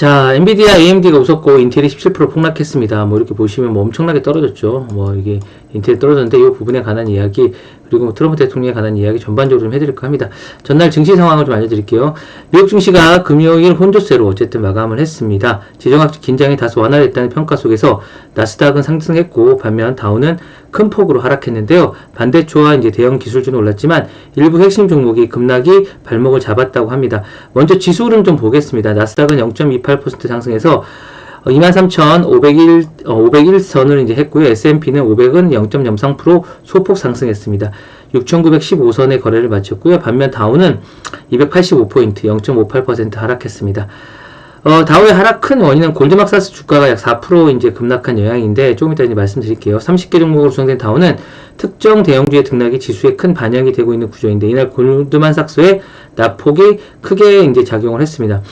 자, 엔비디아, AMD가 웃었고 인텔이 17% 폭락했습니다. 뭐 이렇게 보시면 뭐 엄청나게 떨어졌죠. 뭐 이게 인텔이 떨어졌는데 이 부분에 관한 이야기 그리고 뭐 트럼프 대통령에 관한 이야기 전반적으로 좀 해드릴까 합니다. 전날 증시 상황을 좀 알려드릴게요. 미국 증시가 금요일 혼조세로 어쨌든 마감을 했습니다. 지정학적 긴장이 다소 완화됐다는 평가 속에서 나스닥은 상승했고 반면 다우는 큰 폭으로 하락했는데요. 반대초와 이제 대형 기술주는 올랐지만 일부 핵심 종목이 급락이 발목을 잡았다고 합니다. 먼저 지수 흐름 좀 보겠습니다. 나스닥은 0.28% 상승해서 23,501, 어, 501선을 이제 했고요. S&P는 500은 0.03% 소폭 상승했습니다. 6,915선의 거래를 마쳤고요. 반면 다우는 285포인트, 0.58% 하락했습니다. 어, 다우의 하락 큰 원인은 골드막사스 주가가 약 4% 이제 급락한 영향인데 조금 이따 이제 말씀드릴게요. 30개 종목으로 구성된 다우는 특정 대형주의 등락이 지수에 큰 반영이 되고 있는 구조인데 이날 골드만삭스의 낙폭이 크게 이제 작용을 했습니다.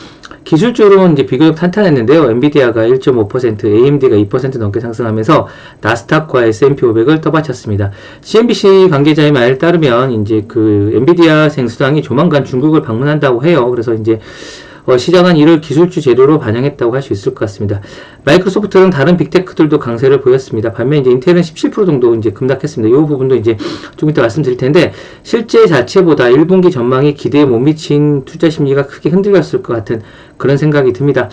기술적으로는 이제 비교적 탄탄했는데요. 엔비디아가 1.5%, AMD가 2% 넘게 상승하면서 나스닥과 S&P 500을 떠받쳤습니다. CNBC 관계자의 말에 따르면 이제 그 엔비디아 생수당이 조만간 중국을 방문한다고 해요. 그래서 이제 어, 시장은 이를 기술주 재료로 반영했다고 할 수 있을 것 같습니다. 마이크로소프트는 다른 빅테크들도 강세를 보였습니다. 반면 이제 인텔은 17% 정도 이제 급락했습니다. 이 부분도 이제 좀 이따 말씀드릴 텐데 실제 자체보다 1분기 전망이 기대에 못 미친 투자 심리가 크게 흔들렸을 것 같은 그런 생각이 듭니다.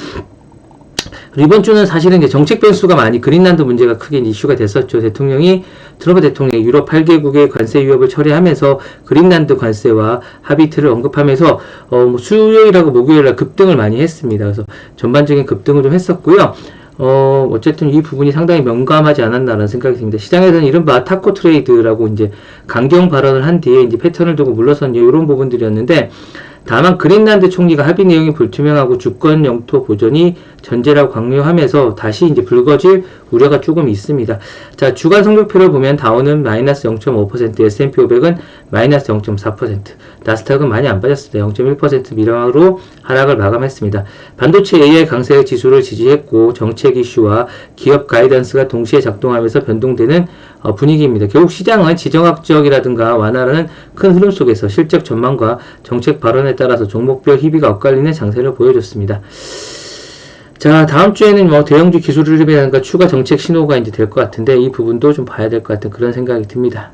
이번 주는 사실은 이제 정책 변수가 많이 그린란드 문제가 크게 이슈가 됐었죠. 대통령이 트럼프 대통령이 유럽 8개국의 관세 위협을 처리하면서 그린란드 관세와 합의틀을 언급하면서 어, 뭐 수요일하고 목요일날 급등을 많이 했습니다. 그래서 전반적인 급등을 좀 했었고요. 어, 어쨌든 이 부분이 상당히 명감하지 않았나라는 생각이 듭니다. 시장에서는 이른바 타코 트레이드라고 이제 강경 발언을 한 뒤에 이제 패턴을 두고 물러선 이런 부분들이었는데 다만 그린란드 총리가 합의 내용이 불투명하고 주권 영토 보존이 전제라고 강요하면서 다시 이제 불거질 우려가 조금 있습니다. 자, 주간 성적표를 보면 다우는 마이너스 0.5%, S&P 500은 마이너스 0.4%, 나스닥은 많이 안 빠졌습니다. 0.1% 미량으로 하락을 마감했습니다. 반도체 AI 강세 지수를 지지했고 정책 이슈와 기업 가이던스가 동시에 작동하면서 변동되는 어, 분위기입니다. 결국 시장은 지정학적이라든가 완화라는 큰 흐름 속에서 실적 전망과 정책 발언에 따라서 종목별 희비가 엇갈리는 장세를 보여줬습니다. 자, 다음 주에는 뭐 대형주 기술 흐름이라든가 추가 정책 신호가 이제 될 것 같은데 이 부분도 좀 봐야 될 것 같은 그런 생각이 듭니다.